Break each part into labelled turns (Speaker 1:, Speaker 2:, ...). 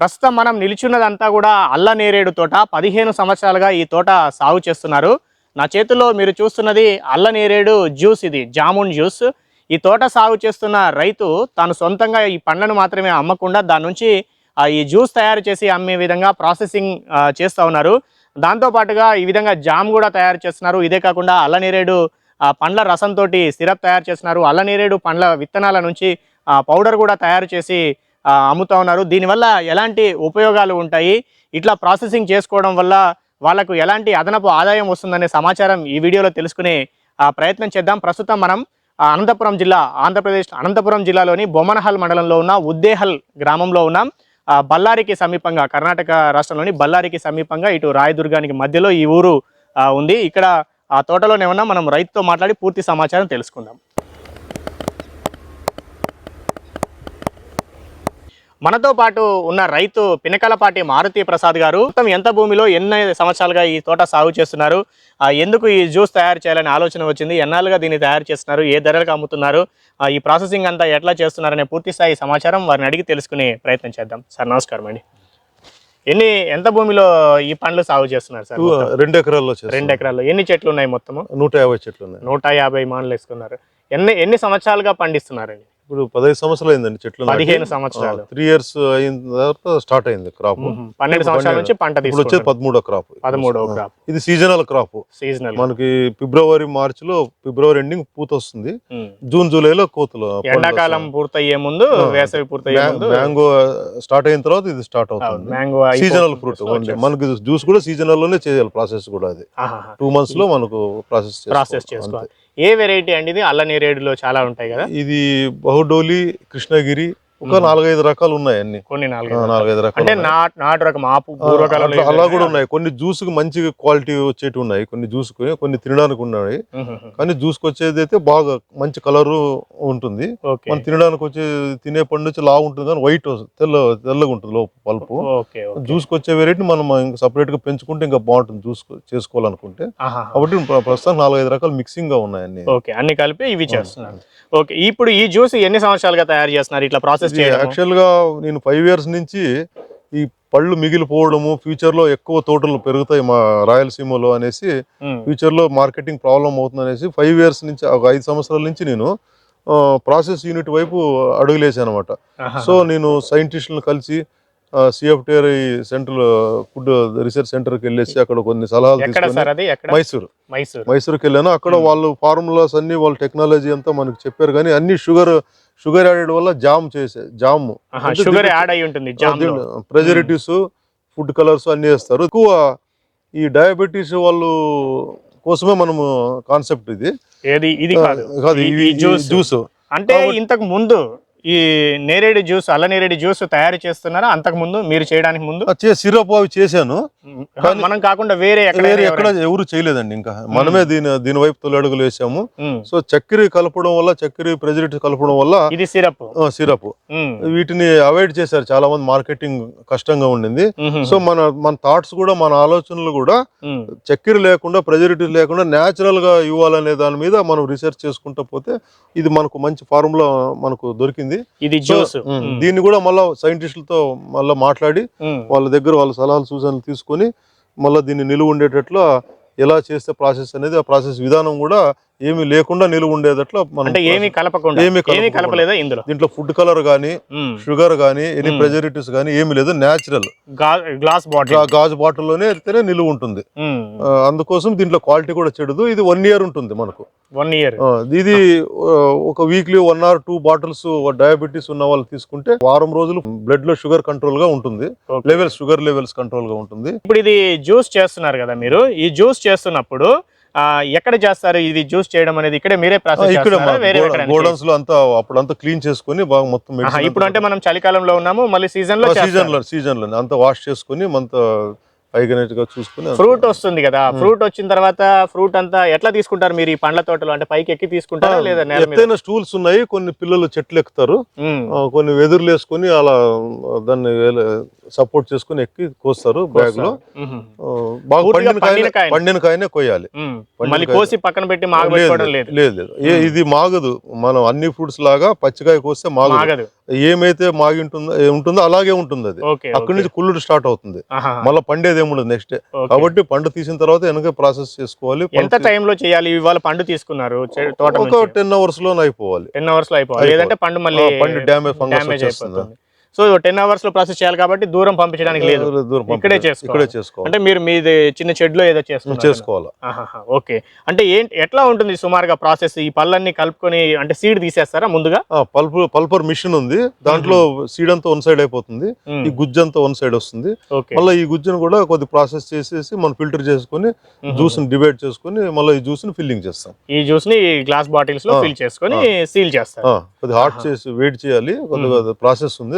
Speaker 1: ప్రస్తుతం మనం నిలిచున్నదంతా కూడా అల్ల నేరేడు తోట. పదిహేను సంవత్సరాలుగా ఈ తోట సాగు చేస్తున్నారు. నా చేతుల్లో మీరు చూస్తున్నది అల్ల నేరేడు జ్యూస్ ఇది జామున్ జ్యూస్. ఈ తోట సాగు చేస్తున్న రైతు తాను సొంతంగా ఈ పండ్లను మాత్రమే అమ్మకుండా దాని నుంచి ఈ జ్యూస్ తయారు చేసి అమ్మే విధంగా ప్రాసెసింగ్ చేస్తూ ఉన్నారు. దాంతో పాటుగా ఈ విధంగా జామ్ కూడా తయారు చేస్తున్నారు. ఇదే కాకుండా అల్ల నేరేడు పండ్ల రసంతో సిరప్ తయారు చేస్తున్నారు. అల్ల నేరేడు పండ్ల విత్తనాల నుంచి పౌడర్ కూడా తయారు చేసి అమ్ముతా ఉన్నారు. దీనివల్ల ఎలాంటి ఉపయోగాలు ఉంటాయి? ఇట్లా ప్రాసెసింగ్ చేసుకోవడం వల్ల వాళ్ళకు ఎలాంటి అదనపు ఆదాయం వస్తుందనే సమాచారం ఈ వీడియోలో తెలుసుకునే ప్రయత్నం చేద్దాం. ప్రస్తుతం మనం అనంతపురం జిల్లా ఆంధ్రప్రదేశ్ అనంతపురం జిల్లాలోని బొమ్మనహల్ మండలంలో ఉన్న ఉద్దేహల్ గ్రామంలో ఉన్నాం. బళ్ళారికి సమీపంగా కర్ణాటక రాష్ట్రంలోని బళ్ళారికి సమీపంగా ఇటు రాయదుర్గానికి మధ్యలో ఈ ఊరు ఉంది. ఇక్కడ ఆ తోటలోనే ఉన్నాం. మనం రైతుతో మాట్లాడి పూర్తి సమాచారం తెలుసుకుందాం. మనతో పాటు ఉన్న రైతు పినకలపాటి మారుతి ప్రసాద్ గారు మొత్తం ఎంత భూమిలో ఎన్ని సంవత్సరాలుగా ఈ తోట సాగు చేస్తున్నారు? ఎందుకు ఈ జ్యూస్ తయారు చేయాలనే ఆలోచన వచ్చింది? ఎన్నాళ్ళుగా దీన్ని తయారు చేస్తున్నారు? ఏ ధరలకు అమ్ముతున్నారు? ఈ ప్రాసెసింగ్ అంతా ఎట్లా చేస్తున్నారనే పూర్తి స్థాయి సమాచారం వారిని అడిగి తెలుసుకునే ప్రయత్నం చేద్దాం. సార్ నమస్కారం అండి. ఎన్ని ఎంత భూమిలో ఈ పండ్లు సాగు చేస్తున్నారు సార్ మొత్తం?
Speaker 2: రెండు ఎకరాల్లో.
Speaker 1: రెండు ఎకరాల్లో. ఎన్ని చెట్లు ఉన్నాయి మొత్తము?
Speaker 2: నూట యాభై చెట్లు ఉన్నాయి.
Speaker 1: నూట యాభై మానులు వేసుకున్నారు. ఎన్ని ఎన్ని సంవత్సరాలుగా పండిస్తున్నారండి?
Speaker 2: ఇప్పుడు పదహైదు సంవత్సరాలు అయిందండి చెట్లు
Speaker 1: పదిహేను సంవత్సరాలు.
Speaker 2: త్రీ ఇయర్స్ అయిన తర్వాత స్టార్ట్ అయింది క్రాప్.
Speaker 1: పన్నెండు సంవత్సరాల నుంచి పంట
Speaker 2: ఇప్పుడు వచ్చేది పదమూడో క్రాప్
Speaker 1: పదమూడవ crop.
Speaker 2: ఇది సీజనల్ క్రాప్
Speaker 1: సీజనల్
Speaker 2: మనకి ఫిబ్రవరి మార్చ్లో ఫిబ్రవరి ఎండింగ్ పూత వస్తుంది. జూన్ జూలైలో కోతులు
Speaker 1: ఎండాకాలం పూర్తయ్యే ముందు వేసవి పూర్తయ్యే ముందు
Speaker 2: మ్యాంగో స్టార్ట్ అయిన తర్వాత ఇది స్టార్ట్ అవుతుంది.
Speaker 1: మ్యాంగో
Speaker 2: సీజనల్ ఫ్రూట్ మనకి జ్యూస్ కూడా సీజనల్లోనే చేయాలి ప్రాసెస్ కూడా అది. టూ మంత్స్లో మనకు ప్రాసెస్
Speaker 1: ప్రాసెస్ చేసుకోవాలి. ఏ వెరైటీ అండి ఇది? అల్ల నేరేడులో చాలా ఉంటాయి కదా.
Speaker 2: ఇది బహుడోలి కృష్ణగిరి ఒక నాలుగైదు రకాలు ఉన్నాయి అన్ని.
Speaker 1: కొన్ని
Speaker 2: నాలుగైదు రకాలు.
Speaker 1: అంటే. నాటు రకం ఆపు
Speaker 2: అలా కూడా ఉన్నాయి. కొన్ని జ్యూస్కి మంచి క్వాలిటీ వచ్చేటి ఉన్నాయి. కొన్ని జ్యూస్కి కొన్ని తినడానికి ఉన్నాయి. కానీ జ్యూస్కి వచ్చేది అయితే బాగా మంచి కలర్ ఉంటుంది. మనం తినడానికి వచ్చే తినే పండు వచ్చి లావు ఉంటుంది కానీ వైట్ తెల్ల తెల్లగా ఉంటుంది లోపు పల్పు. జ్యూస్కి వచ్చే వెరైటీ మనం ఇంకా సపరేట్గా పెంచుకుంటే ఇంకా బాగుంటుంది జ్యూస్ చేసుకోవాలనుకుంటే. కాబట్టి ప్ర- ప్రస్తుతం నాలుగైదు రకాలు మిక్సింగ్గా ఉన్నాయి అన్ని.
Speaker 1: ఓకే అన్ని కలిపి ఇవి చేస్తున్నారు. ఓకే ఇప్పుడు ఈ జ్యూస్ ఎన్ని సంవత్సరాలుగా తయారు చేస్తున్నారు? ఇట్లా ప్రాసెస్ చేయడం
Speaker 2: యాక్చువల్గా నేను ఫైవ్ ఇయర్స్ నుంచి ఈ పళ్ళు మిగిలిపోవడము ఫ్యూచర్లో ఎక్కువ తోటలు పెరుగుతాయి మా రాయలసీమలో అనేసి ఫ్యూచర్లో మార్కెటింగ్ ప్రాబ్లం అవుతుంది అనేసి ఫైవ్ ఇయర్స్ నుంచి ఒక ఐదు సంవత్సరాల నుంచి నేను ప్రాసెస్ యూనిట్ వైపు అడుగులేసాను అనమాట సో నేను సైంటిస్టులను కలిసి సిఎఫ్టీఆర్ సెంట్రల్ ఫుడ్ రీసెర్చ్ సెంటర్కి వెళ్ళేసి అక్కడ కొన్ని సలహాలు తీసుకొని మైసూర్.
Speaker 1: మైసూర్.
Speaker 2: మైసూర్కి వెళ్ళాను. అక్కడ వాళ్ళు ఫార్ములాస్ అన్ని వాళ్ళ టెక్నాలజీ అంతా మనకు చెప్పారు. కానీ అన్ని షుగర్ షుగర్ యాడెడ్ వల్ల జామ్ చేసే జామ్.
Speaker 1: షుగర్ యాడ్ అయి ఉంటుంది.
Speaker 2: ప్రెజరిటివ్స్ ఫుడ్ కలర్స్ అన్ని వేస్తారు. ఎక్కువ ఈ డయాబెటీస్ వాళ్ళు కోసమే మనము కాన్సెప్ట్ ఇది.
Speaker 1: ఏది? ఇది కాదు. జ్యూస్. అంటే ఇంతకు ముందు ఈ నేరేడు జ్యూస్ అల్ల నేరేడు జ్యూస్ తయారు చేస్తున్నారా? అంతకు ముందు మీరు చేయడానికి ముందు?
Speaker 2: సిరప్ అవి చేశాను.
Speaker 1: మనం కాకుండా వేరే ఎక్కడ
Speaker 2: వేరే ఎక్కడ ఎవరు చేయలేదండి ఇంకా. మనమే దీని దీని వైపు తొలి అడుగులు వేసాము. సో చక్కెర కలపడం వల్ల చక్కెర ప్రెజరిటివ్స్ కలపడం వల్ల
Speaker 1: ఇది సిరప్.
Speaker 2: సిరప్. వీటిని అవాయిడ్ చేశారు చాలా మంది మార్కెటింగ్ కష్టంగా ఉండింది. సో మన మన థాట్స్ కూడా మన ఆలోచనలు కూడా చక్కెర లేకుండా ప్రెజరిటివ్ లేకుండా న్యాచురల్గా ఇవ్వాలనే దాని మీద మనం రీసెర్చ్ చేసుకుంటూ పోతే ఇది మనకు మంచి ఫార్ములా మనకు దొరికింది.
Speaker 1: ఇది
Speaker 2: సో,
Speaker 1: జ్యూస్
Speaker 2: దీన్ని కూడా మళ్ళీ సైంటిస్టులతో మళ్ళీ మాట్లాడి వాళ్ళ దగ్గర వాళ్ళ సలహాలు సూచనలు తీసుకొని మళ్ళీ దీన్ని నిలువ ఉండేటట్లు ఎలా చేస్తే ప్రాసెస్ అనేది ఆ ప్రాసెస్ విధానం కూడా ఏమీ లేకుండా నిలువ ఉండేటట్లు మనం
Speaker 1: అంటే ఏమీ కలపకుండా
Speaker 2: ఏమీ.
Speaker 1: కలపలేదా ఇందులో?
Speaker 2: దీంట్లో ఫుడ్ కలర్
Speaker 1: ఉమ్,
Speaker 2: షుగర్ కానీ ఎనీ
Speaker 1: ఉమ్.
Speaker 2: ప్రెజరిటివ్స్ కానీ ఏమీ లేదు న్యాచురల్.
Speaker 1: గా- గ్లాస్ బాటిల్.
Speaker 2: గాజు బాటిల్లోనే అయితేనే నిలువ ఉంటుంది. అందుకోసం దీంట్లో క్వాలిటీ కూడా చెడదు. ఇది వన్ ఇయర్ ఉంటుంది మనకు.
Speaker 1: One year.
Speaker 2: ఇది ఒక weekly one or two bottles diabetes ఉన్న వాళ్ళు తీసుకుంటే వారం రోజులు బ్లడ్లో షుగర్ కంట్రోల్గా ఉంటుంది. లెవెల్స్ షుగర్ లెవెల్స్ కంట్రోల్గా ఉంటుంది.
Speaker 1: ఇప్పుడు ఇది జ్యూస్ చేస్తున్నారు కదా మీరు. ఈ జ్యూస్ చేస్తున్నప్పుడు ఎక్కడ చేస్తారు? ఇది జ్యూస్ చేయడం అనేది ఇక్కడే మీరే ప్రాసెస్
Speaker 2: ఇక్కడ గోడౌన్స్లో అంతా అప్పుడంతా క్లీన్ చేసుకొని బాగా మొత్తం
Speaker 1: ఇప్పుడు అంటే మనం చలికాలంలో ఉన్నాము మళ్ళీ
Speaker 2: సీజన్లో సీజన్లో సీజన్లో అంతా వాష్ చేసుకొని అంత హైగనెట్గా చూసుకొని
Speaker 1: ఫ్రూట్ వస్తుంది కదా. ఫ్రూట్ వచ్చిన తర్వాత ఫ్రూట్ అంతా ఎట్లా తీసుకుంటారు మీరు ఈ పండ్ల తోటలో? అంటే పైకి ఎక్కి తీసుకుంటారా లేదా
Speaker 2: ఎత్తైన స్టూల్స్ ఉన్నాయి. కొన్ని పిల్లలు చెట్లు ఎక్కుతారు. కొన్ని వెదురులు వేసుకొని అలా దాన్ని సపోర్ట్ చేసుకొని ఎక్కి కోస్తారు బ్యాగ్లో బాగా పండిన కాయనే కొయ్యాలి.
Speaker 1: మళ్ళీ కోసి పక్కన పెట్టి లేదు
Speaker 2: లేదు. ఇది మాగదు. మనం అన్ని ఫ్రూట్స్ లాగా పచ్చికాయ కోస్తే మాగదు. ఏమైతే మాగి ఉంటుందో అలాగే ఉంటుంది అది. అక్కడి నుంచి కుళ్ళుడు స్టార్ట్ అవుతుంది. మళ్ళీ పండేది ఏముండదు నెక్స్ట్. కాబట్టి పండు తీసిన తర్వాత వెనక ప్రాసెస్ చేసుకోవాలి.
Speaker 1: ఎంత టైంలో చేయాలి? ఇవాళ పండు తీసుకున్నారు
Speaker 2: ఒక టెన్ అవర్స్లో అయిపోవాలి.
Speaker 1: టెన్ అవర్స్లో అయిపోవాలి. లేదంటే పండు మళ్ళీ
Speaker 2: పండు డ్యామేజ్ ఫంగస్ వచ్చేస్తుంది.
Speaker 1: సో టెన్ అవర్స్లో ప్రాసెస్ చేయాలి కాబట్టి దూరం పంపించడానికి లేదు.
Speaker 2: దూరం
Speaker 1: ఇక్కడే. చేసుకోవాలి.
Speaker 2: ఇక్కడే చేసుకోవాలి.
Speaker 1: అంటే మీరు మీది చిన్న షెడ్లో ఏదో
Speaker 2: చేసుకోవాలి.
Speaker 1: ఆహాహా, ఓకే. అంటే ఏంటి ఎట్లా ఉంటుంది సుమారుగా ప్రాసెస్ ఈ పళ్ళన్నీ కలుపుకొని అంటే సీడ్ తీసేస్తారా ముందుగా?
Speaker 2: పల్ప్ పల్పర్ మిషన్ ఉంది. దాంట్లో సీడ్ అంతా వన్ సైడ్ అయిపోతుంది. ఈ గుజ్జు అంతా వన్ సైడ్ వస్తుంది. మళ్ళీ ఈ గుజ్జును కూడా కొద్ది ప్రాసెస్ చేసేసి మనం ఫిల్టర్ చేసుకొని జ్యూస్ని డివైడ్ చేసుకొని మళ్ళీ ఈ జ్యూస్ని ఫిల్లింగ్ చేస్తాం.
Speaker 1: ఈ జ్యూస్ని గ్లాస్
Speaker 2: బాటిల్స్లో
Speaker 1: ఫిల్ చేసుకొని సీల్ చేస్తారు.
Speaker 2: ఆ, కొద్ది హాట్ చేసి వేడి చేయాలి కొద్దిగా ప్రాసెస్ ఉంది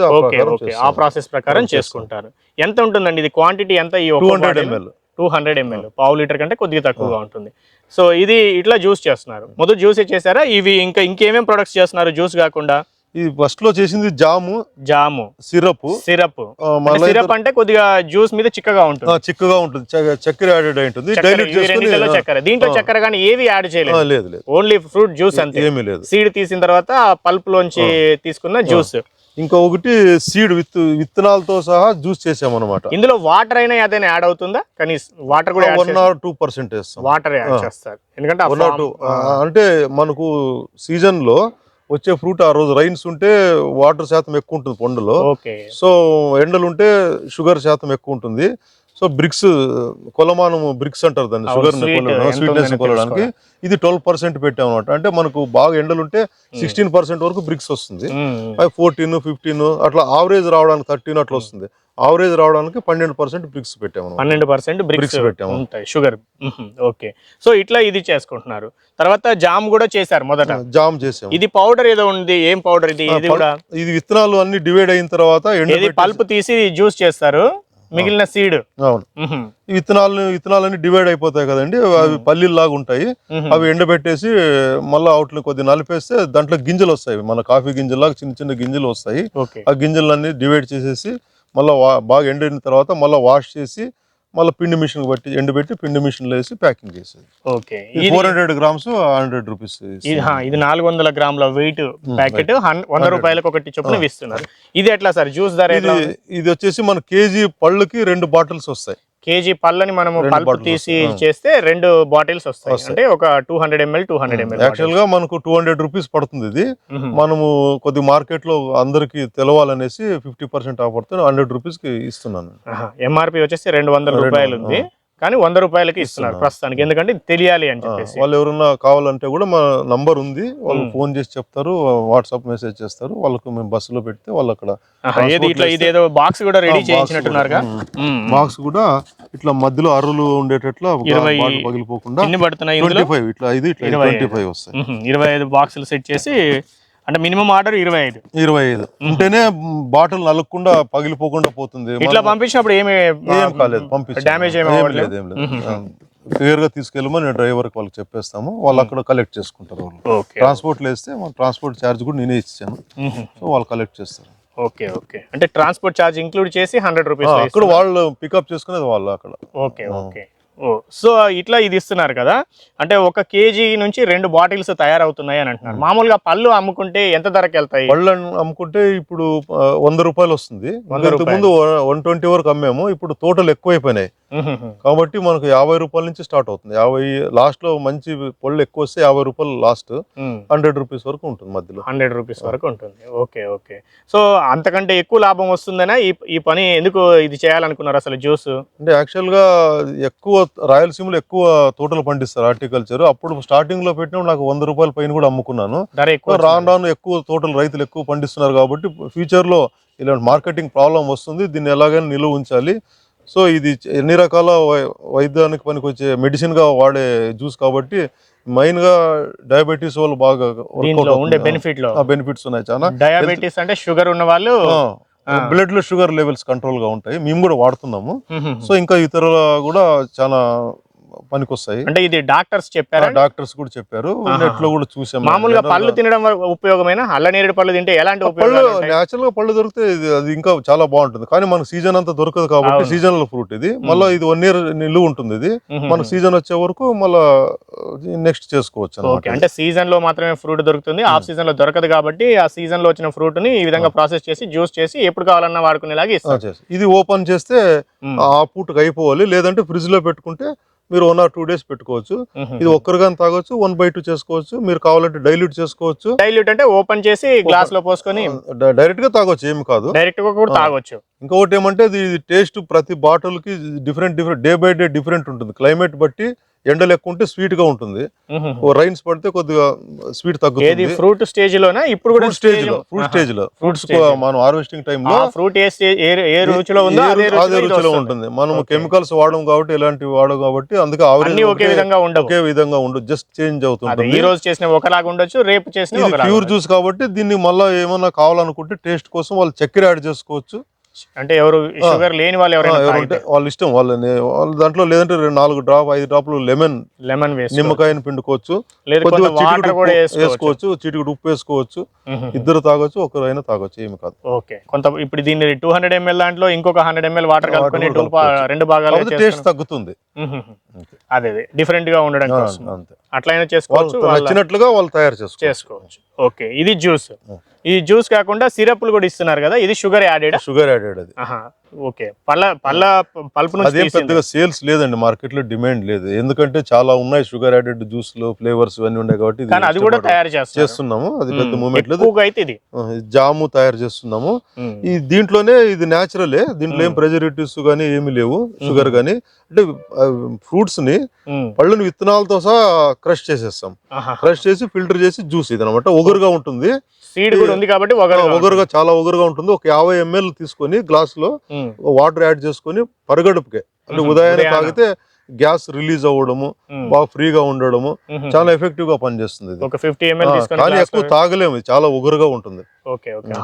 Speaker 2: ఆ
Speaker 1: ప్రాసెస్ ప్రకారం. చేసుకుంటారు. ఎంత ఉంటుందండి? ఇది క్వాంటిటీ ఎంత ఈ
Speaker 2: two hundred ML
Speaker 1: two hundred ML పావు లీటర్ కంటే కొద్దిగా తక్కువగా ఉంటుంది. సో ఇది ఇట్లా జ్యూస్ చేస్తున్నారు. మొదలు జ్యూస్ చేశారా? ఇవి ఇంకా ఇంకేమేం ప్రొడక్ట్స్ చేస్తున్నారు? జ్యూస్ కాకుండా?
Speaker 2: ఇది ఫస్ట్లో చేసింది jam
Speaker 1: jam.
Speaker 2: Syrup.
Speaker 1: Syrup. Syrup అంటే కొద్దిగా జ్యూస్ మీద చిక్కగా ఉంటుంది.
Speaker 2: చిక్కగా ఉంటుంది. చక్కెర యాడెడ్ అయి ఉంటుంది.
Speaker 1: చక్కెర,
Speaker 2: డైల్యూట్
Speaker 1: ఇవి
Speaker 2: చేసుకుని
Speaker 1: రెండిట్లలో చక్కెర. దీంట్లో. చక్కెర కానీ ఏవి యాడ్ చేయలేదు.
Speaker 2: లేదు లేదు.
Speaker 1: ఓన్లీ ఫ్రూట్ జ్యూస్ అంతే.
Speaker 2: ఏమీ లేదు.
Speaker 1: సీడ్ తీసిన తర్వాత పల్ప్ లోంచి తీసుకున్న జ్యూస్
Speaker 2: ఇంకా ఒకటి సీడ్ విత్ విత్తనాలతో సహా జ్యూస్ చేసామన్నమాట.
Speaker 1: ఇందులో వాటర్ అయినా ఏదైనా యాడ్ అవుతుందా? కానీ వాటర్ కూడా
Speaker 2: one or two percent
Speaker 1: water add. చేస్తారు. ఎందుకంటే
Speaker 2: అంటే మనకు సీజన్లో వచ్చే ఫ్రూట్ ఆ రోజు రైన్స్ ఉంటే వాటర్ శాతం ఎక్కువ ఉంటుంది పండులో. సో ఎండలు ఉంటే షుగర్ శాతం ఎక్కువ ఉంటుంది. సో బ్రిక్స్ కొలమానం బ్రిక్స్ అంటారు దాన్ని షుగర్ స్వీట్నెస్ కొలడానికి ఇది ట్వెల్వ్ పర్సెంట్ పెట్టాం అనమాట అంటే మనకు బాగా ఎండలు ఉంటే సిక్స్టీన్ పర్సెంట్ వరకు బ్రిక్స్ వస్తుంది. ఫోర్టీన్ ఫిఫ్టీన్ అట్లా ఆవరేజ్ రావడానికి థర్టీన్ అట్లా వస్తుంది. ఆవరేజ్ రావడానికి పన్నెండు పర్సెంట్ బ్రిక్స్ పెట్టాము.
Speaker 1: పన్నెండు పర్సెంట్ బ్రిక్స్
Speaker 2: పెట్టాము.
Speaker 1: ఉంటాయి షుగర్ ఓకే. సో ఇట్లా ఇది చేసుకుంటున్నారు. తర్వాత జామ్ కూడా చేశారు మొదట.
Speaker 2: జామ్ చేసాము
Speaker 1: ఇది పౌడర్ ఏదో ఉంది ఏం పౌడర్ ఇది? ఇది కూడా
Speaker 2: ఇది విత్తనాలు అన్ని డివైడ్ అయిన తర్వాత
Speaker 1: పల్ప్ తీసి జ్యూస్ చేస్తారు మిగిలిన సీడ్
Speaker 2: అవును. విత్తనాలు విత్తనాలన్నీ డివైడ్ అయిపోతాయి కదండి అవి పల్లీలు లాగా ఉంటాయి. అవి ఎండబెట్టేసి మళ్ళీ అవుట్లు కొద్ది నలిపేస్తే దాంట్లో గింజలు వస్తాయి. మన కాఫీ గింజలాగా చిన్న చిన్న గింజలు వస్తాయి. ఆ గింజలన్నీ డివైడ్ చేసేసి మళ్ళీ బాగా ఎండిన తర్వాత మళ్ళీ వాష్ చేసి మళ్ళీ పిండి మిషన్ బట్టి ఎండబెట్టి పిండి మిషన్లో వేసి ప్యాకింగ్ చేసేది.
Speaker 1: Okay.
Speaker 2: Four hundred grams hundred rupees
Speaker 1: ఇది నాలుగు వందల గ్రాముల వెయిట్ ప్యాకెట్ వంద రూపాయలకు ఒకటి చొప్పున ఇస్తున్నారు ఇది ఎట్లా సార్? జ్యూస్ ధర
Speaker 2: ఇది వచ్చేసి మన కేజీ పళ్ళుకి రెండు బాటిల్స్ వస్తాయి.
Speaker 1: కేజీ పళ్ళని మనము
Speaker 2: రెండు
Speaker 1: పల్ప్
Speaker 2: bottles
Speaker 1: తీసి. చేస్తే రెండు బాటిల్స్ వస్తాయి. అంటే ఒక two hundred ML two hundred ML
Speaker 2: యాక్చువల్గా మనకు టూ హండ్రెడ్ రూపీస్ పడుతుంది ఇది. మనము కొద్ది మార్కెట్లో అందరికి తెలవాలనేసి ఫిఫ్టీ పర్సెంట్ ఆఫర్తో హండ్రెడ్ రూపీస్కి ఇస్తున్నాను
Speaker 1: ఎంఆర్పి వచ్చేసి రెండు వందల రూపాయలు ఉంది కానీ వంద రూపాయలకి ఇస్తున్నారు. ప్రస్తుతానికి. ఎందుకంటే తెలియాలి అని చెప్పేసి.
Speaker 2: వాళ్ళు ఎవరన్నా కావాలంటే కూడా మా నంబర్ ఉంది. వాళ్ళు. ఫోన్ చేసి చెప్తారు వాట్సాప్ మెసేజ్ చేస్తారు. వాళ్ళకు మేము బస్సులో పెడితే వాళ్ళు అక్కడ
Speaker 1: ఏది ఇట్లా ఇదేదో బాక్స్ కూడా రెడీ చేయించినట్టున్నారుగా.
Speaker 2: బాక్స్ కూడా ఇట్లా మధ్యలో అరులు ఉండేటట్లా పగిలిపోకుండా ఇట్లా ఇది ఇట్లా
Speaker 1: ఇరవై
Speaker 2: ట్వంటీ ఫైవ్ వస్తాయి.
Speaker 1: మ్మ్. ఇరవై ఐదు బాక్సులు సెట్ చేసి అంటే మినిమం ఆర్డర్ ఇరవై ఐదు.
Speaker 2: ఇరవై ఐదు. ఉంటేనే బాటిల్ నలగకుండా పగిలిపోకుండా పోతుంది.
Speaker 1: ఇట్లా పంపించినప్పుడు ఏమి
Speaker 2: ఏం కాలేదు పంపించాం
Speaker 1: డ్యామేజ్ ఏమి?
Speaker 2: లేదు ఏం లేదు. క్లియర్గా తీసుకెళ్ళమని డ్రైవర్ వాళ్ళకి చెప్పేస్తాము. వాళ్ళు అక్కడ కలెక్ట్ చేసుకుంటారు వాళ్ళు. ట్రాన్స్పోర్ట్ వేస్తే మన ట్రాన్స్పోర్ట్ ఛార్జ్ కూడా నేనే ఇచ్చాను. సో వాళ్ళు కలెక్ట్ చేస్తారు.
Speaker 1: Okay okay. అంటే ట్రాన్స్పోర్ట్ ఛార్జ్ ఇంక్లూడ్ చేసి హండ్రెడ్ రూపీస్
Speaker 2: అక్కడ వాళ్ళు పికప్ చేసుకునేది వాళ్ళు అక్కడ.
Speaker 1: Okay okay. ఓ సో ఇట్లా ఇది ఇస్తున్నారు కదా. అంటే ఒక కేజీ నుంచి రెండు బాటిల్స్ తయారవుతున్నాయి అని అంటున్నారు. మామూలుగా పళ్ళు అమ్ముకుంటే ఎంత ధరకి వెళ్తాయి?
Speaker 2: పళ్ళు అమ్ముకుంటే ఇప్పుడు వంద రూపాయలు వస్తుంది. ముందు వన్ ట్వంటీ వరకు అమ్మాము. ఇప్పుడు టోటల్ ఎక్కువైపోయినాయి. కాబట్టి మనకు యాభై రూపాయల నుంచి స్టార్ట్ అవుతుంది. యాభై లాస్ట్లో మంచి పళ్ళు ఎక్కువ వస్తే యాభై రూపాయలు లాస్ట్. హండ్రెడ్ రూపీస్ వరకు ఉంటుంది మధ్యలో.
Speaker 1: హండ్రెడ్ రూపీస్ వరకు ఉంటుంది. Okay okay. సో అంతకంటే ఎక్కువ లాభం వస్తుందనా ఈ ఈ పని ఎందుకు ఇది చేయాలనుకున్నారు అసలు జ్యూస్?
Speaker 2: అంటే యాక్చువల్గా ఎక్కువ రాయలసీమలో ఎక్కువ తోటలు పండిస్తారు హార్టికల్చర్. అప్పుడు స్టార్టింగ్లో పెట్టినప్పుడు నాకు వంద రూపాయల పైన కూడా అమ్ముకున్నాను. రాను రాను ఎక్కువ తోటలు రైతులు ఎక్కువ పండిస్తున్నారు కాబట్టి ఫ్యూచర్లో ఇలాంటి మార్కెటింగ్ ప్రాబ్లం వస్తుంది. దీన్ని ఎలాగైనా నిలువ ఉంచాలి. సో ఇది ఎన్ని రకాల వైద్యానికి పనికి వచ్చే మెడిసిన్గా వాడే జ్యూస్ కాబట్టి మెయిన్గా డయాబెటీస్ వాళ్ళు బాగా
Speaker 1: ఉండే బెనిఫిట్
Speaker 2: బెనిఫిట్స్ ఉన్నాయి చాలా.
Speaker 1: డయాబెటీస్ అంటే షుగర్ ఉన్న వాళ్ళు.
Speaker 2: బ్లడ్లో షుగర్ లెవెల్స్ కంట్రోల్గా ఉంటాయి. మేము కూడా వాడుతున్నాము. సో ఇంకా ఇతరుల కూడా చాలా పనికొస్తాయి.
Speaker 1: అంటే ఇది డాక్టర్స్ చెప్పారా?
Speaker 2: డాక్టర్స్ కూడా చెప్పారు.
Speaker 1: ఆహా.
Speaker 2: నెట్లో కూడా చూసాం
Speaker 1: మామూలుగా పళ్ళు తినడం వల్ల ఉపయోగమైన? అల్ల నేరేడు పళ్ళు తింటే ఎలాంటి
Speaker 2: పళ్ళు? నేచురల్గా పళ్ళు దొరికితే అది ఇంకా చాలా బాగుంటుంది. కానీ మనకు సీజన్ అంతా దొరకదు కాబట్టి. సీజనల్ ఫ్రూట్ ఇది. మళ్ళీ ఇది వన్ ఇయర్ నిలువ ఉంటుంది ఇది. మనకు సీజన్ వచ్చే వరకు మళ్ళా నెక్స్ట్ చేసుకోవచ్చు
Speaker 1: అంటే సీజన్లో మాత్రమే ఫ్రూట్ దొరుకుతుంది. ఆఫ్ సీజన్లో దొరకదు కాబట్టి ఆ సీజన్లో వచ్చిన ఫ్రూట్ని ఈ విధంగా ప్రాసెస్ చేసి జ్యూస్ చేసి ఎప్పుడు కావాలన్నా వాడుకునేలాగా
Speaker 2: చేసి. ఇది ఓపెన్ చేస్తే. ఆ పూటకి అయిపోవాలి. లేదంటే ఫ్రిడ్జ్లో పెట్టుకుంటే మీరు వన్ ఆర్ టూ డేస్ పెట్టుకోవచ్చు. ఇది ఒక్కరుగా తాగొచ్చు వన్ బై టూ చేసుకోవచ్చు. మీరు కావాలంటే డైల్యూట్ చేసుకోవచ్చు.
Speaker 1: డైల్యూట్ అంటే ఓపెన్ చేసి గ్లాస్లో పోసుకొని
Speaker 2: డైరెక్ట్గా తాగొచ్చు ఏమి కాదు.
Speaker 1: డైరెక్ట్గా కూడా తాగొచ్చు.
Speaker 2: ఇంకొకటి ఏమంటే ఇది టేస్ట్ ప్రతి బాటిల్కి different different day by day different ఉంటుంది. క్లైమేట్ బట్టి ఎండలు ఎక్కువ ఉంటే స్వీట్గా ఉంటుంది. రైన్స్ పడితే కొద్దిగా స్వీట్ తగ్గుతుంది.
Speaker 1: ఫ్రూట్ స్టేజ్ లోనా? ఇప్పుడు కూడా
Speaker 2: స్టేజ్లో ఫ్రూట్ స్టేజ్లో. ఫ్రూట్స్ మనం హార్వెస్టింగ్ టైం లో
Speaker 1: ఫ్రూట్ ఏ స్టే- ఏ ఏ రుచిలో ఉందో అదే రుచిలో.
Speaker 2: ఉంటుంది. మనం. కెమికల్స్ వాడడం కాబట్టి ఇలాంటివి వాడడం కాబట్టి అందుకే
Speaker 1: అన్ని ఒకే
Speaker 2: ఆవరేజ్
Speaker 1: విధంగా ఉండవు.
Speaker 2: ఒకే విధంగా ఉండదు జస్ట్ చేంజ్
Speaker 1: అదే
Speaker 2: అవుతుంటుంది
Speaker 1: ఈ రోజు చేసిన ఒకలాగా ఉండొచ్చు రేపు చేసిన
Speaker 2: ప్యూర్. జ్యూస్ కాబట్టి దీన్ని మళ్ళీ ఏమన్నా కావాలనుకుంటే టేస్ట్ కోసం వాళ్ళు చక్కెర యాడ్ చేసుకోవచ్చు.
Speaker 1: అంటే ఎవరు షుగర్ లేని వాళ్ళు ఎవరైనా
Speaker 2: వాళ్ళ ఇష్టం వాళ్ళని వాళ్ళ దాంట్లో లేదంటే రెండు నాలుగు డ్రాప్ ఐదు డ్రాప్లు లెమన్
Speaker 1: లెమన్ వేసి
Speaker 2: నిమ్మకాయని పిండుకోవచ్చు.
Speaker 1: వేసుకోవచ్చు.
Speaker 2: చిటికెడు ఉప్పు వేసుకోవచ్చు. ఇద్దరు తాగొచ్చు ఒకరైనా తాగొచ్చు ఏమి కాదు.
Speaker 1: ఓకే. కొంత ఇప్పుడు దీన్ని టూ హండ్రెడ్ ఎంఎల్ దాంట్లో ఇంకొక హండ్రెడ్ ఎంఎల్ వాటర్ కలుపుకొని. రెండు భాగాలు
Speaker 2: టేస్ట్ తగ్గుతుంది.
Speaker 1: అదే డిఫరెంట్గా ఉండడం కోసం.
Speaker 2: అంతే.
Speaker 1: అట్లయినా చేసుకోవచ్చు
Speaker 2: నచ్చినట్లుగా వాళ్ళు తయారు చేసుకోవచ్చు.
Speaker 1: చేసుకోవచ్చు. ఓకే ఇది జ్యూస్ ఈ జ్యూస్ కాకుండా సిరప్లు కూడా ఇస్తున్నారు కదా ఇది షుగర్ యాడెడ్
Speaker 2: షుగర్ యాడెడ్ అది.
Speaker 1: ఓకే. పళ్ళ పళ్ళ పల్పు
Speaker 2: అదేం. పెద్దగా సేల్స్ లేదండి మార్కెట్లో డిమాండ్ లేదు. ఎందుకంటే చాలా ఉన్నాయి షుగర్ యాడెడ్ జ్యూస్లు ఫ్లేవర్స్ ఇవన్నీ ఉన్నాయి కాబట్టి
Speaker 1: కానీ అది కూడా. తయారు
Speaker 2: చేస్తున్నాము. అది పెద్ద మూమెంట్ లేదు.
Speaker 1: అయితే ఇది.
Speaker 2: జాము తయారు చేస్తున్నాము. ఈ దీంట్లోనే ఇది న్యాచురలే దీంట్లో ఏం ప్రెజర్వేటివ్స్ కానీ ఏమీ లేవు షుగర్ కానీ అంటే
Speaker 1: ఫ్రూట్స్ని.
Speaker 2: పళ్ళని విత్తనాలతో సహా క్రష్ చేసేస్తాం. క్రష్ చేసి ఫిల్టర్ చేసి జ్యూస్ ఇది అనమాట ఒగరుగా ఉంటుంది.
Speaker 1: సీడ్ కూడా ఉంది కాబట్టి
Speaker 2: ఒగరుగా చాలా ఒగరుగా ఉంటుంది. ఒక యాభై ఎంఎల్ తీసుకొని
Speaker 1: గ్లాస్లో.
Speaker 2: వాటర్ యాడ్ చేసుకొని పరగడుపుకే అంటే. ఉదయాన్నే
Speaker 1: ఉదయాన.
Speaker 2: తాగితే గ్యాస్ రిలీజ్ అవ్వడము. బాగా ఫ్రీగా ఉండడము. చాలా ఎఫెక్టివ్గా పనిచేస్తుంది కానీ ఎక్కువ తాగలేము చాలా ఉగురుగా ఉంటుంది.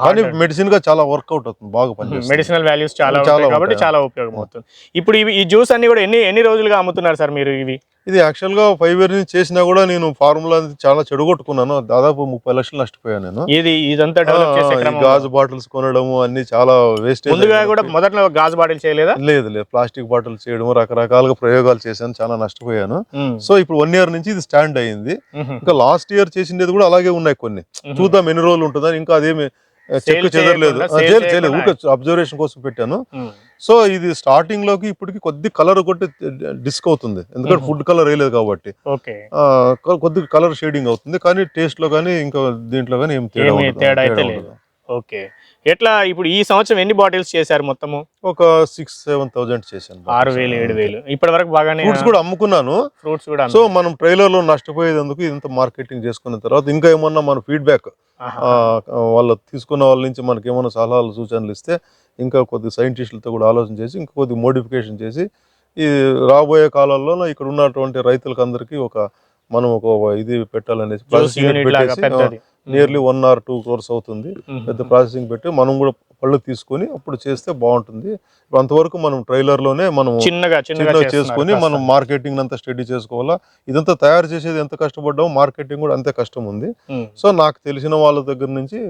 Speaker 2: కానీ మెడిసిన్గా చాలా వర్కౌట్ అవుతుంది బాగా పనిచేస్తుంది.
Speaker 1: మెడిసినల్ వాల్యూస్ చాలా కాబట్టి. చాలా ఉపయోగం ఇప్పుడు ఇవి ఈ జ్యూస్ అన్ని కూడా ఎన్ని ఎన్ని రోజులుగా అమ్ముతున్నారు సార్ మీరు ఇవి?
Speaker 2: ఇది యాక్చువల్గా ఫైవ్ ఇయర్ నుంచి చేసినా కూడా నేను ఫార్ములా చాలా చెడగొట్టుకున్నాను. దాదాపు ముప్పై లక్షలు నష్టపోయాను నేను.
Speaker 1: ఇది ఇదంతా
Speaker 2: గాజు బాటిల్స్ కొనడము అన్ని చాలా వేస్ట్
Speaker 1: ముందుగా కూడా మొదట్లో గాజు బాటిల్ చేయలేదా?
Speaker 2: లేదు లేదు. ప్లాస్టిక్ బాటిల్ చేయడం రకరకాలుగా ప్రయోగాలు చేశాను చాలా నష్టపోయాను. సో ఇప్పుడు వన్ ఇయర్ నుంచి ఇది స్టాండ్ అయ్యింది.
Speaker 1: మ్మ్.
Speaker 2: ఇంకా లాస్ట్ ఇయర్ చేసిండేది కూడా అలాగే ఉన్నాయి కొన్ని. చూద్దాం ఎన్ని రోజులు ఉంటుందని ఇంకా అదేమి చెక్ చెదరలేదు. చేయలేదు. ఊరికే అబ్జర్వేషన్ కోసం పెట్టాను. సో ఇది స్టార్టింగ్లోకి ఇప్పటికి కొద్ది కలర్ కొట్టి డిస్క్ అవుతుంది. ఎందుకంటే ఫుడ్ కలర్ వేయలేదు కాబట్టి. కొద్ది కలర్ షేడింగ్ అవుతుంది. కానీ టేస్ట్లో కానీ ఇంకా దీంట్లో కానీ ఏం తేడా
Speaker 1: ఓకే. ఎట్లా ఇప్పుడు ఈ సంవత్సరం ఎన్ని బాటిల్స్ చేశారు మొత్తము?
Speaker 2: ఒక సిక్స్ సెవెన్ థౌజండ్ చేశాను
Speaker 1: ఆరు వేలు ఏడు వేలు. ఇప్పటి వరకు బాగానే
Speaker 2: ఫ్రూట్స్ కూడా అమ్ముకున్నాను.
Speaker 1: ఫ్రూట్స్ కూడా
Speaker 2: సో మనం ట్రైలర్లో నష్టపోయేందుకు ఇంత మార్కెటింగ్ చేసుకున్న తర్వాత ఇంకా ఏమన్నా మన ఫీడ్బ్యాక్. వాళ్ళ తీసుకున్న వాళ్ళ నుంచి మనకి ఏమైనా సలహాలు సూచనలు ఇస్తే ఇంకా కొద్ది సైంటిస్టులతో కూడా ఆలోచన చేసి ఇంకా కొద్ది మోడిఫికేషన్ చేసి ఈ రాబోయే కాలాల్లో ఇక్కడ ఉన్నటువంటి రైతులకు అందరికీ ఒక మనం ఒక ఇది పెట్టాలనేసి nearly one or two crores అవుతుంది. పెద్ద ప్రాసెసింగ్ పెట్టి మనం కూడా పళ్ళు తీసుకొని అప్పుడు చేస్తే బాగుంటుంది ఇప్పుడు అంతవరకు మనం ట్రైలర్లోనే మనం
Speaker 1: చిన్నగా చిన్నగా
Speaker 2: చేసుకొని. మనం మార్కెటింగ్ అంతా స్టడీ చేసుకోవాలా ఇదంతా తయారు చేసేది ఎంత కష్టపడ్డామో మార్కెటింగ్ కూడా అంతే కష్టం ఉంది. సో నాకు తెలిసిన వాళ్ళ దగ్గర నుంచి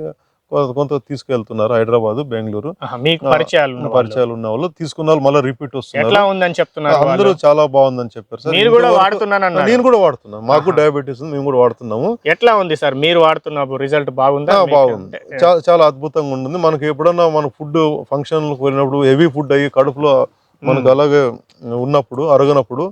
Speaker 2: కొంత కొంత తీసుకెళ్తున్నారు హైదరాబాద్ బెంగళూరు.
Speaker 1: మీకు పరిచయాలు.
Speaker 2: పరిచయాలు ఉన్న వాళ్ళు. తీసుకున్న వాళ్ళు మళ్ళీ రిపీట్
Speaker 1: ఎట్లా
Speaker 2: వస్తున్నారు
Speaker 1: ఉందని చెప్తున్నారు
Speaker 2: అందరూ? చాలా బాగుందని చెప్పారు సార్.
Speaker 1: మీరు కూడా వాడుతున్నాను
Speaker 2: నేను కూడా వాడుతున్నాను. మాకు. డయాబెటీస్ ఉంది మేము కూడా వాడుతున్నాము.
Speaker 1: ఎట్లా ఉంది సార్? మీరు వాడుతున్న రిజల్ట్ బాగుందా?
Speaker 2: బాగుంది. చాలా చాలా అద్భుతంగా ఉంటుంది. మనకి ఎప్పుడన్నా మన ఫుడ్ ఫంక్షన్లకు వెళ్ళినప్పుడు హెవీ ఫుడ్ అయ్యి కడుపులో మనకు అలాగే ఉన్నప్పుడు అరగనప్పుడు.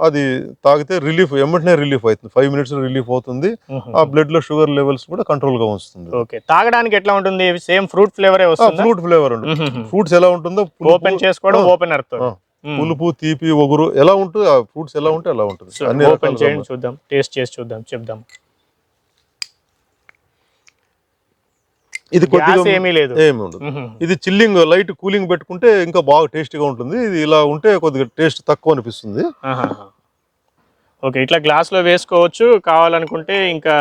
Speaker 2: అది తాగితే రిలీఫ్ ఎమ్మటనే రిలీఫ్ అవుతుంది. ఫైవ్ మినిట్స్ రిలీఫ్ అవుతుంది. ఆ బ్లడ్లో షుగర్ లెవెల్స్ కూడా కంట్రోల్గా ఉంచుతుంది
Speaker 1: ఓకే. తాగడానికి ఎట్లా ఉంటుంది? సేమ్ ఫ్రూట్ ఫ్లేవరే వస్తుంది?
Speaker 2: ఫ్రూట్ ఫ్లేవర్ ఉంటుంది. ఫ్రూట్స్ ఎలా ఉంటుందో
Speaker 1: ఓపెన్ చేసుకోవడం తో
Speaker 2: ఆ, పులుపు తీపి ఒగురు ఎలా ఉంటుంది ఆ ఫ్రూట్స్ ఎలా ఉంటే అలా ఉంటుంది. అన్ని
Speaker 1: ఓపెన్ చేయండి. చూద్దాం. టేస్ట్ చేసి చూద్దాం చెప్దాం.
Speaker 2: ఇది కొద్దిగా
Speaker 1: ఏమీ లేదు.
Speaker 2: ఏమి ఉండదు. ఇది చిల్లింగ్ లైట్ కూలింగ్ పెట్టుకుంటే ఇంకా బాగా టేస్టీగా ఉంటుంది. ఇది ఇలా ఉంటే కొద్దిగా టేస్ట్ తక్కువ అనిపిస్తుంది.
Speaker 1: ఓకే ఇట్లా గ్లాస్లో వేసుకోవచ్చు. కావాలనుకుంటే ఇంకా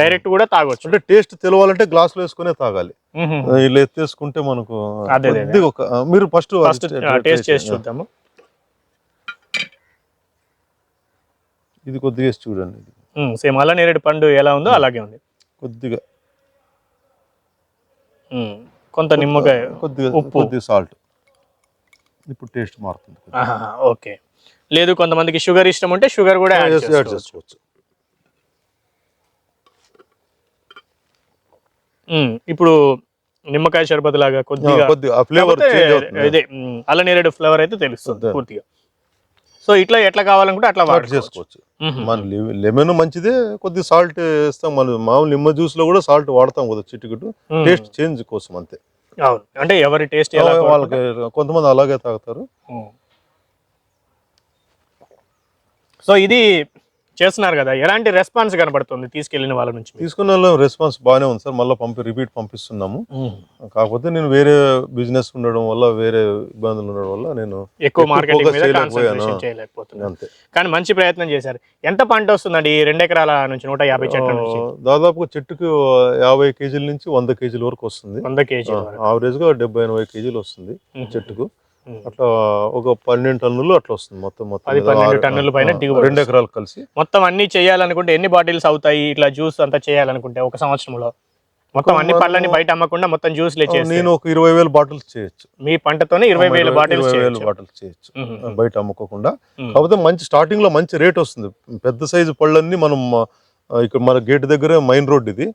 Speaker 1: డైరెక్ట్ కూడా తాగొచ్చు.
Speaker 2: అంటే టేస్ట్ తెలవాలంటే గ్లాస్లో వేసుకునే తాగాలి. ఇలా ఎత్తేసుకుంటే మనకు
Speaker 1: అదే,
Speaker 2: ఒక మీరు ఫస్ట్
Speaker 1: ఫస్ట్ టేస్ట్ చేసి చూద్దాము.
Speaker 2: ఇది కొద్దిగా చూడండి.
Speaker 1: సేమ్ అల్ల నేరేడు పండు ఎలా ఉందో అలాగే ఉంది.
Speaker 2: కొద్దిగా.
Speaker 1: కొంత నిమ్మకాయ
Speaker 2: కొద్దిగా
Speaker 1: ఉప్పు.
Speaker 2: కొద్దిగా సాల్ట్ ఇప్పుడు టేస్ట్ మారుతుంది
Speaker 1: ఓకే. లేదు కొంతమందికి షుగర్ ఇష్టం ఉంటే షుగర్ కూడా యాడ్ చేసుకోవచ్చు. ఇప్పుడు నిమ్మకాయ షర్బత్ లాగా కొద్దిగా
Speaker 2: కొద్దిగా ఫ్లేవర్
Speaker 1: ఇదే ఉమ్, అల్ల నేరేడు ఫ్లేవర్ అయితే తెలుస్తుంది. పూర్తిగా. సో ఇట్లా ఎట్లా కావాలనుకుంటే అట్లా వాడుకోవచ్చు.
Speaker 2: చేసుకోవచ్చు. మన లెమన్ మంచిదే కొద్దిగా సాల్ట్ వేస్తాం. మన మామూలు నిమ్మ జ్యూస్లో కూడా సాల్ట్ వాడతాం కదా చిట్టుకుట్టు టేస్ట్ చేంజ్ కోసం అంతే.
Speaker 1: అవును. అంటే ఎవరి టేస్ట్
Speaker 2: వాళ్ళకి కొంతమంది అలాగే తాగుతారు.
Speaker 1: సో ఇది చేస్తున్నారు కదా ఎలాంటి రెస్పాన్స్ కనబడుతుంది తీసుకెళ్ళిన వాళ్ళ నుంచి?
Speaker 2: తీసుకున్న వాళ్ళు రెస్పాన్స్ బాగానే ఉంది సార్. మళ్ళీ పంపి రిపీట్ పంపిస్తున్నాము. కాకపోతే నేను వేరే బిజినెస్ ఉండడం వల్ల వేరే ఇబ్బందులు ఉండడం వల్ల నేను
Speaker 1: ఎక్కువ మార్కెటింగ్
Speaker 2: అంతే.
Speaker 1: కానీ మంచి ప్రయత్నం చేశారు. ఎంత పంట వస్తుందండి ఈ రెండు ఎకరాల నుంచి? నూట యాభై చెట్ల
Speaker 2: దాదాపుగా చెట్టుకు యాభై కేజీల నుంచి వంద కేజీల వరకు వస్తుంది.
Speaker 1: వంద కేజీ
Speaker 2: ఆవరేజ్గా డెబ్బై ఎనభై కేజీలు వస్తుంది చెట్టుకు. అట్లా ఒక పన్నెండు టన్నులు అట్లా వస్తుంది మొత్తం మొత్తం
Speaker 1: పన్నెండు టన్నుల పైన దిగుబడి
Speaker 2: రెండు ఎకరాలు కలిసి.
Speaker 1: మొత్తం అన్ని చేయాలనుకుంటే ఎన్ని బాటిల్స్ అవుతాయి? ఇట్లా జ్యూస్ అంతా చేయాలనుకుంటే ఒక సంవత్సరంలో. మొత్తం అన్ని పళ్ళని బయట అమ్మకుండా మొత్తం జ్యూస్
Speaker 2: నేను ఒక ఇరవై వేల బాటిల్స్ చేయొచ్చు.
Speaker 1: మీ పంటతోనే ఇరవై వేల బాటిల్స్
Speaker 2: వేల బాటిల్స్ చేయొచ్చు. బయట అమ్ముకోకుండా.
Speaker 1: మ్మ్.
Speaker 2: కాకపోతే మంచి స్టార్టింగ్లో మంచి రేట్ వస్తుంది. పెద్ద సైజు పళ్ళన్నీ మనం ఇక్కడ మన గేట్ దగ్గర మెయిన్ రోడ్ ఇది.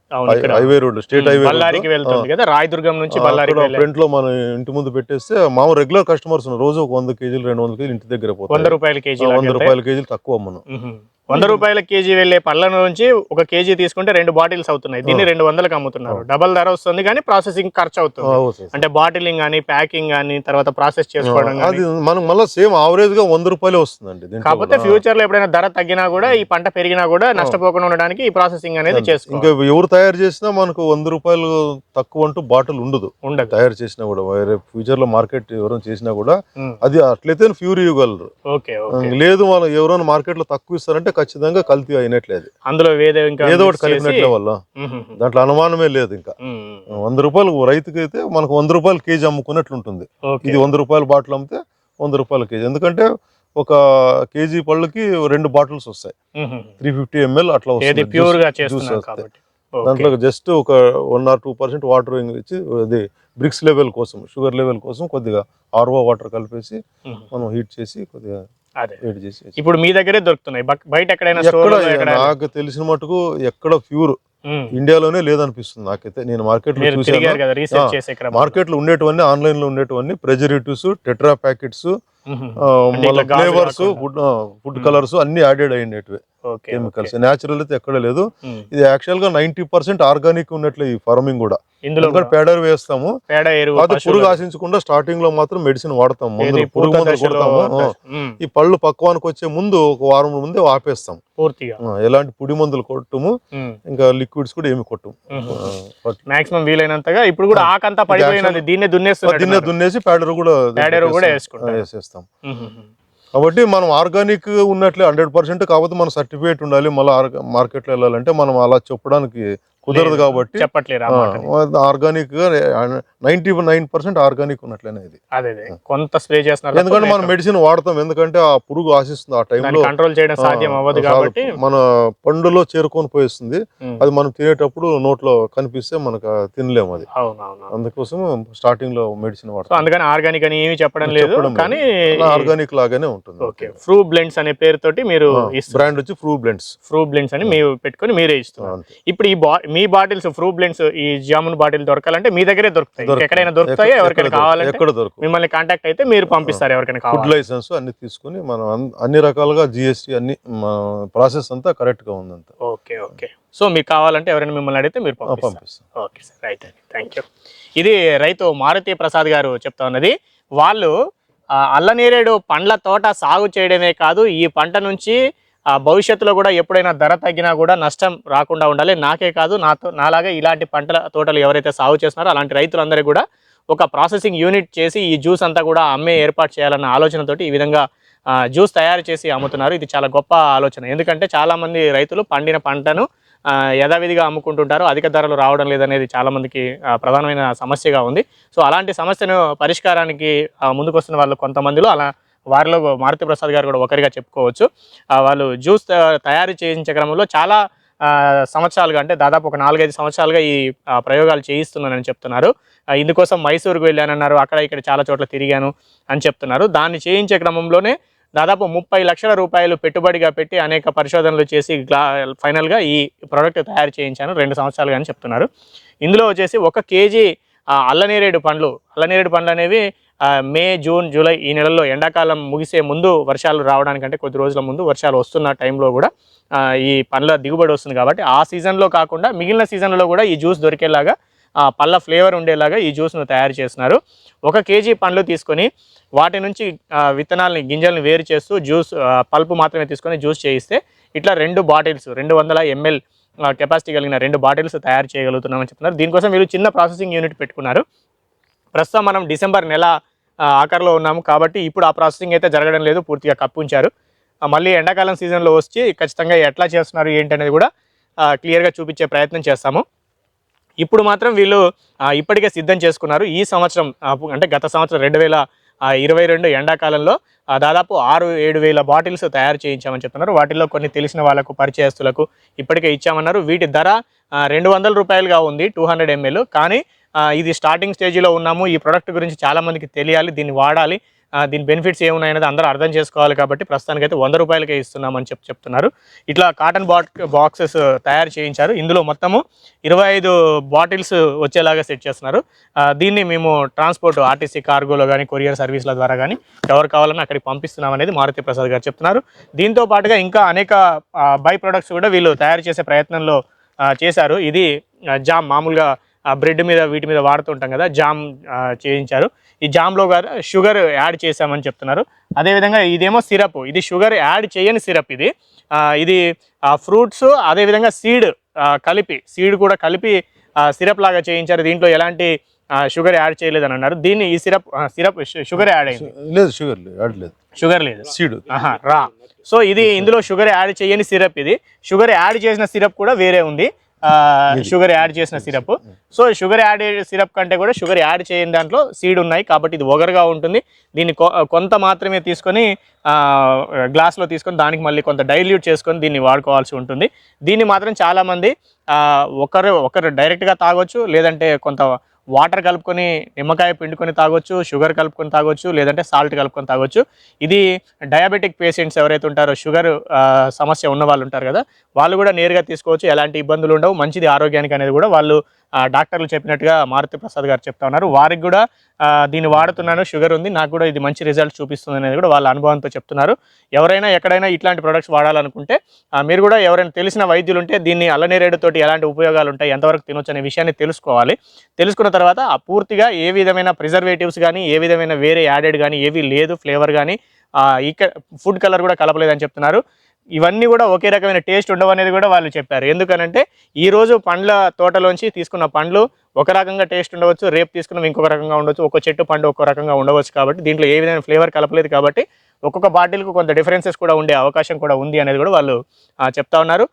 Speaker 2: హైవే రోడ్ స్టేట్ హైవే
Speaker 1: బళ్ళారికి వెళ్తుంది కదా రాయదుర్గం నుంచి బళ్ళారికి
Speaker 2: ఫ్రంట్లో మన ఇంటి ముందు పెట్టేస్తే మామూలు రెగ్యులర్ కస్టమర్స్ రోజు ఒక వంద కేజీలు రెండు వందల కేజీలు ఇంటి దగ్గర
Speaker 1: వంద
Speaker 2: పోతాయి
Speaker 1: రూపాయల కేజీ
Speaker 2: ఆ, వంద రూపాయల కేజీలు తక్కువ మనం
Speaker 1: వంద రూపాయల కేజీ వెళ్ళే పళ్ళ నుంచి ఒక కేజీ తీసుకుంటే రెండు బాటిల్స్ అవుతున్నాయి. దీన్ని రెండు వందలకు అమ్ముతున్నారు. డబల్ ధర వస్తుంది కానీ ప్రాసెసింగ్ ఖర్చు అవుతుంది. అంటే బాటిలింగ్ కానీ ప్యాకింగ్ కానీ తర్వాత ప్రాసెస్ చేసుకోవడం
Speaker 2: మళ్ళీ సేమ్ ఆవరేజ్గా వంద రూపాయలే వస్తుందండి
Speaker 1: కాకపోతే. ఫ్యూచర్లో ఎప్పుడైనా ధర తగ్గినా కూడా ఈ పంట పెరిగినా కూడా నష్టపోకుండా ఉండడానికి ఈ ప్రాసెసింగ్ అనేది
Speaker 2: ఇంకా
Speaker 1: చేసుకోవాలి.
Speaker 2: ఎవరు తయారు చేసినా మనకు వంద రూపాయలు తక్కువ అంటూ బాటిల్ ఉండదు.
Speaker 1: ఉండదు.
Speaker 2: తయారు చేసినా కూడా ఫ్యూచర్లో మార్కెట్ ఎవరైనా చేసినా కూడా
Speaker 1: ఉమ్.
Speaker 2: అది అట్లయితే ఫ్యూర్ ఇవ్వగలరు. లేదు వాళ్ళు ఎవరైనా మార్కెట్లో తక్కువ ఇస్తారంటే ఖచ్చితంగా కల్తీ అయినట్లేదు
Speaker 1: అందులో
Speaker 2: ఏదో ఒకటి కలిపినట్లే వల్ల. దాంట్లో అనుమానమే లేదు ఇంకా. వంద రూపాయలు రైతుకి అయితే మనకు వంద రూపాయలు కేజీ అమ్ముకున్నట్లు ఉంటుంది ఇది వంద రూపాయల బాటిల్ అమ్మితే వంద రూపాయల కేజీ ఎందుకంటే ఒక కేజీ పళ్ళకి రెండు బాటిల్స్ వస్తాయి. త్రీ ఫిఫ్టీ ఎంఎల్ అట్లా వస్తుంది
Speaker 1: ప్యూర్గా
Speaker 2: జ్యూస్ వస్తాయి. దాంట్లో జస్ట్ ఒక one or two percent water ఇచ్చి అది బ్రిక్స్ లెవెల్ కోసం షుగర్ లెవెల్ కోసం కొద్దిగా ఆర్వో వాటర్ కలిపేసి. మనం హీట్ చేసి కొద్దిగా
Speaker 1: అదే. ఇప్పుడు మీ దగ్గరే దొరుకుతున్నాయి. బయట ఎక్కడైనా
Speaker 2: నాకు తెలిసిన మటుకు ఎక్కడ ప్యూర్. ఇండియాలోనే లేదనిపిస్తుంది నాకైతే. నేను మార్కెట్. మార్కెట్లో ఉండేటివన్నీ ఆన్లైన్లో ఉండేటివన్నీ preservatives tetra packets flavours. Food food colours అన్ని యాడెడ్ అయినటివి
Speaker 1: ఓకే
Speaker 2: కెమికల్స్. న్యాచురల్ అయితే ఎక్కడ లేదు. ఇది యాక్చువల్గా నైన్టీ పర్సెంట్ ఆర్గానిక్ ఉన్నట్లే ఈ ఫార్మింగ్ కూడా.
Speaker 1: ఇందులో
Speaker 2: పేడర్ వేస్తాము. అది పురుగు ఆశించకుండా స్టార్టింగ్లో మాత్రం మెడిసిన్ వాడతాం.
Speaker 1: పూత
Speaker 2: పురుగు మందులు కొడతాము. ఈ పళ్ళు పక్వానికి వచ్చే ముందు ఒక వారం ముందే ఆపేస్తాం.
Speaker 1: పూర్తిగా.
Speaker 2: ఎలాంటి పుడి మందులు కొట్టము. ఇంకా లిక్విడ్స్ కూడా ఏమి కొట్టము.
Speaker 1: మాక్సిమం వీలైనంతగా ఇప్పుడు కూడా ఆకంతా పడిపోయినది దీన్నే
Speaker 2: దీన్నే
Speaker 1: దున్నేస్తున్నారు
Speaker 2: దున్నేసి పేడర్ కూడా
Speaker 1: పేడర్ కూడా. వేసుకుంటారు.
Speaker 2: వేసేస్తాం. కాబట్టి మనం ఆర్గానిక్ ఉన్నట్లే హండ్రెడ్ పర్సెంట్ కాకపోతే మన సర్టిఫికేట్ ఉండాలి మళ్ళీ మార్కెట్లో వెళ్ళాలంటే మనం అలా చెప్పడానికి కుదరదు. కాబట్టి
Speaker 1: చెప్పట్లేరు మాటని.
Speaker 2: ఆర్గానిక్గా నైన్టీ నైన్ పర్సెంట్ ఆర్గానిక్ ఉన్నట్లేనే ఇది
Speaker 1: అదే కొంత స్ప్రే చేస్తున్నారు
Speaker 2: ఎందుకంటే మనం మెడిసిన్ వాడతాం ఎందుకంటే ఆ పురుగు ఆశిస్తుంది ఆ టైంలో
Speaker 1: కంట్రోల్ చేయడం సాధ్యం అవ్వదు కాబట్టి
Speaker 2: మన పండులో చేరుకొని పోయిస్తుంది. అది మనం తినేటప్పుడు నోట్లో కనిపిస్తే మనకు తినలేము అది. అందుకోసం స్టార్టింగ్లో మెడిసిన్ వాడతాం.
Speaker 1: అందుకని ఆర్గానిక్ అని ఏమీ చెప్పడం లేదు. కానీ
Speaker 2: ఆర్గానిక్ లాగానే ఉంటుంది.
Speaker 1: ఓకే. ఫ్రూ బ్లెండ్స్ అనే పేరుతోటి మీరు
Speaker 2: బ్రాండ్ వచ్చి ఫ్రూ బ్లెండ్స్
Speaker 1: ఫ్రూ బ్లెండ్స్ అని మీరు పెట్టుకొని మీరే ఇస్తున్నారు. ఇప్పుడు ఈ బా మీ బాటిల్స్ ఫ్రూ బ్లెండ్స్ ఈ జామున్ బాటిల్ దొరకాలంటే మీ దగ్గరే దొరుకుతాయి. ఎక్కడైనా దొరుకుతాయో? ఎవరికైనా కావాలంటే మిమ్మల్ని కాంటాక్ట్ అయితే మీరు పంపిస్తారు ఎవరికైనా
Speaker 2: ఫుడ్ లైసెన్స్ అన్ని తీసుకుని మనం అన్- అన్ని రకాలుగా జిఎస్టీ అన్ని ప్రాసెస్ అంతా కరెక్ట్గా ఉందంత.
Speaker 1: Okay okay. సో మీకు కావాలంటే ఎవరైనా మిమ్మల్ని అడిగితే మీరు పంపిస్తారు.
Speaker 2: పంపిస్తాం.
Speaker 1: Okay sir. రైట్ అండి థ్యాంక్ యూ ఇది రైతు మారుతి ప్రసాద్ గారు చెప్తా ఉన్నది. వాళ్ళు అల్లనేరేడు పండ్ల తోట సాగు చేయడమే కాదు ఈ పంట నుంచి ఆ, భవిష్యత్తులో కూడా ఎప్పుడైనా ధర తగ్గినా కూడా నష్టం రాకుండా ఉండాలి. నాకే కాదు నాతో నాలాగా ఇలాంటి పంటల తోటలు ఎవరైతే సాగు చేస్తున్నారో అలాంటి రైతులందరికీ కూడా ఒక ప్రాసెసింగ్ యూనిట్ చేసి ఈ జ్యూస్ అంతా కూడా అమ్మే ఏర్పాటు చేయాలన్న ఆలోచనతోటి ఈ విధంగా జ్యూస్ తయారు చేసి అమ్ముతున్నారు. ఇది చాలా గొప్ప ఆలోచన. ఎందుకంటే చాలామంది రైతులు పండిన పంటను యథావిధిగా అమ్ముకుంటుంటారు. అధిక ధరలు రావడం లేదనేది చాలామందికి ప్రధానమైన సమస్యగా ఉంది. సో అలాంటి సమస్యను పరిష్కారానికి ముందుకొస్తున్న వాళ్ళు కొంతమందిలో అలా వారిలో మారుతి ప్రసాద్ గారు కూడా ఒకరిగా చెప్పుకోవచ్చు. వాళ్ళు జ్యూస్ త- తయారు చేయించే క్రమంలో చాలా సంవత్సరాలుగా అంటే దాదాపు ఒక నాలుగైదు సంవత్సరాలుగా ఈ ప్రయోగాలు చేయిస్తున్నానని చెప్తున్నారు. ఇందుకోసం మైసూరుకు వెళ్ళానన్నారు. అక్కడ ఇక్కడ చాలా చోట్ల తిరిగాను అని చెప్తున్నారు. దాన్ని చేయించే క్రమంలోనే దాదాపు ముప్పై లక్షల రూపాయలు పెట్టుబడిగా పెట్టి అనేక పరిశోధనలు చేసి గ్లా ఫైనల్గా ఈ ప్రోడక్ట్ తయారు చేయించాను. రెండు సంవత్సరాలుగా అని చెప్తున్నారు. ఇందులో వచ్చేసి ఒక కేజీ అల్లనేరేడు పండ్లు. అల్లనేరేడు పండ్లు అనేవి మే జూన్ జూలై ఈ నెలల్లో ఎండాకాలం ముగిసే ముందు వర్షాలు రావడానికంటే కొద్ది రోజుల ముందు వర్షాలు వస్తున్న టైంలో కూడా ఈ పండ్ల దిగుబడి వస్తుంది కాబట్టి ఆ సీజన్లో కాకుండా మిగిలిన సీజన్లో కూడా ఈ జ్యూస్ దొరికేలాగా పళ్ళ ఫ్లేవర్ ఉండేలాగా ఈ జ్యూస్ను తయారు చేస్తున్నారు. ఒక కేజీ పండ్లు తీసుకొని వాటి నుంచి విత్తనాలని గింజల్ని వేరు చేస్తూ జ్యూస్ పల్పు మాత్రమే తీసుకొని జ్యూస్ చేయిస్తే ఇట్లా రెండు బాటిల్స్ రెండు వందల ఎంఎల్ కెపాసిటీ కలిగిన రెండు బాటిల్స్ తయారు చేయగలుగుతున్నామని చెప్తున్నారు. దీనికోసం వీళ్ళు చిన్న ప్రాసెసింగ్ యూనిట్ పెట్టుకున్నారు. ప్రస్తుతం మనం డిసెంబర్ నెల ఆఖరిలో ఉన్నాము కాబట్టి ఇప్పుడు ఆ ప్రాసెసింగ్ అయితే జరగడం లేదు పూర్తిగా కప్పించారు. మళ్ళీ ఎండాకాలం సీజన్లో వచ్చి ఖచ్చితంగా ఎట్లా చేస్తున్నారు ఏంటనేది కూడా క్లియర్గా చూపించే ప్రయత్నం చేస్తాము. ఇప్పుడు మాత్రం వీళ్ళు ఇప్పటికే సిద్ధం చేసుకున్నారు. ఈ సంవత్సరం అంటే గత సంవత్సరం రెండు వేల ఇరవై రెండు ఎండాకాలంలో దాదాపు ఆరు ఏడు వేల బాటిల్స్ తయారు చేయించామని చెప్తున్నారు. వాటిల్లో కొన్ని తెలిసిన వాళ్ళకు పరిచయస్తులకు ఇప్పటికే ఇచ్చామన్నారు. వీటి ధర రెండు వందల రూపాయలుగా ఉంది టూ హండ్రెడ్ ఎంఎల్. కానీ ఇది స్టార్టింగ్ స్టేజ్లో ఉన్నాము. ఈ ప్రోడక్ట్ గురించి చాలామందికి తెలియాలి దీన్ని వాడాలి. దీని బెనిఫిట్స్ ఏమున్నాయనేది అందరూ అర్థం చేసుకోవాలి కాబట్టి ప్రస్తుతానికైతే వంద రూపాయలకే ఇస్తున్నామని చెప్పి చెప్తున్నారు. ఇట్లా కాటన్ బాట్ బాక్సెస్ తయారు చేయించారు. ఇందులో మొత్తము ఇరవై ఐదు బాటిల్స్ వచ్చేలాగా సెట్ చేస్తున్నారు. దీన్ని మేము ట్రాన్స్పోర్ట్ ఆర్టీసీ కార్గోలో కానీ కొరియర్ సర్వీసుల ద్వారా కానీ ఎవరు కావాలన్నా అక్కడికి పంపిస్తున్నాం అనేది మారుతి ప్రసాద్ గారు చెప్తున్నారు. దీంతో పాటుగా ఇంకా అనేక బై ప్రొడక్ట్స్ కూడా వీళ్ళు తయారు చేసే ప్రయత్నంలో చేశారు. ఇది జామ్ మామూలుగా బ్రెడ్ మీద వీటి మీద వాడుతుంటాం కదా జామ్ చేయించారు. ఈ జామ్లో గారు షుగర్ యాడ్ చేశామని చెప్తున్నారు. అదేవిధంగా ఇదేమో సిరప్ ఇది షుగర్ యాడ్ చేయని సిరప్ ఇది. ఇది ఫ్రూట్స్ అదేవిధంగా సీడ్ కలిపి సీడ్ కూడా కలిపి సిరప్ లాగా చేయించారు. దీంట్లో ఎలాంటి షుగర్ యాడ్ చేయలేదని అన్నారు. దీన్ని ఈ సిరప్ సిరప్ షుగర్ యాడ్ అయింది.
Speaker 2: లేదు షుగర్ లేదు యాడ్ లేదు.
Speaker 1: షుగర్ లేదు.
Speaker 2: సీడ్.
Speaker 1: ఆహా, రా. సో ఇది ఇందులో షుగర్ యాడ్ చేయని సిరప్ ఇది. షుగర్ యాడ్ చేసిన సిరప్ కూడా వేరే ఉంది. షుగర్ యాడ్ చేసిన syrup so sugar add syrup కంటే కూడా షుగర్ యాడ్ చేయని దాంట్లో సీడ్ ఉన్నాయి కాబట్టి ఇది ఒగరుగా ఉంటుంది. దీన్ని కొ- కొంత మాత్రమే తీసుకొని గ్లాస్లో తీసుకొని దానికి మళ్ళీ కొంత డైల్యూట్ చేసుకొని దీన్ని వాడుకోవాల్సి ఉంటుంది. దీన్ని మాత్రం చాలామంది ఒకరు ఒకరు డైరెక్ట్గా తాగొచ్చు లేదంటే కొంత వాటర్ కలుపుకొని నిమ్మకాయ పిండుకొని తాగొచ్చు షుగర్ కలుపుకొని తాగొచ్చు లేదంటే సాల్ట్ కలుపుకొని తాగొచ్చు. ఇది డయాబెటిక్ పేషెంట్స్ ఎవరైతే ఉంటారో షుగర్ సమస్య ఉన్న వాళ్ళు ఉంటారు కదా వాళ్ళు కూడా నేరుగా తీసుకోవచ్చు. ఎలాంటి ఇబ్బందులు ఉండవు. మంచిది ఆరోగ్యానికి అనేది కూడా వాళ్ళు డాక్టర్లు చెప్పినట్టుగా మారుతి ప్రసాద్ గారు చెప్తా ఉన్నారు. వారికి కూడా దీన్ని వాడుతున్నాను షుగర్ ఉంది నాకు కూడా ఇది మంచి రిజల్ట్ చూపిస్తుంది అనేది కూడా వాళ్ళ అనుభవంతో చెప్తున్నారు. ఎవరైనా ఎక్కడైనా ఇట్లాంటి ప్రొడక్ట్స్ వాడాలనుకుంటే మీరు కూడా ఎవరైనా తెలిసిన వైద్యులు ఉంటే దీన్ని అల్లనేరేడుతోటి ఎలాంటి ఉపయోగాలు ఉంటాయి ఎంతవరకు తినొచ్చు అనే విషయాన్ని తెలుసుకోవాలి. తెలుసుకున్న తర్వాత ఆ పూర్తిగా ఏ విధమైన ప్రిజర్వేటివ్స్ కానీ ఏ విధమైన వేరే యాడెడ్ కానీ ఏవి లేదు ఫ్లేవర్ కానీ ఇక్కడ ఫుడ్ కలర్ కూడా కలపలేదని చెప్తున్నారు. ఇవన్నీ కూడా ఒకే రకమైన టేస్ట్ ఉండవు అనేది కూడా వాళ్ళు చెప్పారు. ఎందుకనంటే ఈరోజు పండ్ల తోటలోంచి తీసుకున్న పండ్లు ఒక రకంగా టేస్ట్ ఉండవచ్చు రేపు తీసుకున్న ఇంకొక రకంగా ఉండవచ్చు ఒక్కో చెట్టు పండు ఒక్కో రకంగా ఉండవచ్చు కాబట్టి దీంట్లో ఏ విధమైన ఫ్లేవర్ కలపలేదు కాబట్టి ఒక్కొక్క బాటిల్కు కొంత డిఫరెన్సెస్ కూడా ఉండే అవకాశం కూడా ఉంది అనేది కూడా వాళ్ళు చెప్తా ఉన్నారు.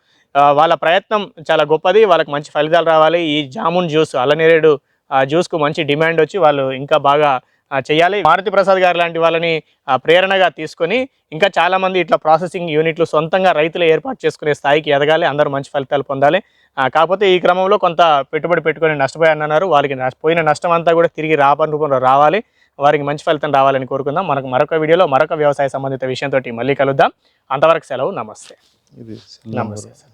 Speaker 1: వాళ్ళ ప్రయత్నం చాలా గొప్పది వాళ్ళకి మంచి ఫలితాలు రావాలి. ఈ జామున్ జ్యూస్ అల్లనేరేడు ఆ జ్యూస్కు మంచి డిమాండ్ వచ్చి వాళ్ళు ఇంకా బాగా చేయాలి. మారుతి ప్రసాద్ గారు లాంటి వాళ్ళని ప్రేరణగా తీసుకొని ఇంకా చాలా మంది ఇట్లా ప్రాసెసింగ్ యూనిట్లు సొంతంగా రైతులు ఏర్పాటు చేసుకునే స్థాయికి ఎదగాలి. అందరూ మంచి ఫలితాలు పొందాలి. కాకపోతే ఈ క్రమంలో కొంత పెట్టుబడి పెట్టుకొని నష్టపోయాను అన్నారు. వారికి నష్ట- పోయిన నష్టం అంతా కూడా తిరిగి రాపని రూపంలో రావాలి. వారికి మంచి ఫలితం రావాలని కోరుకుందాం. మనకు మరొక వీడియోలో మరొక వ్యవసాయ సంబంధిత విషయంతో మళ్ళీ కలుద్దాం. అంతవరకు సెలవు. నమస్తే. నమస్తే సార్.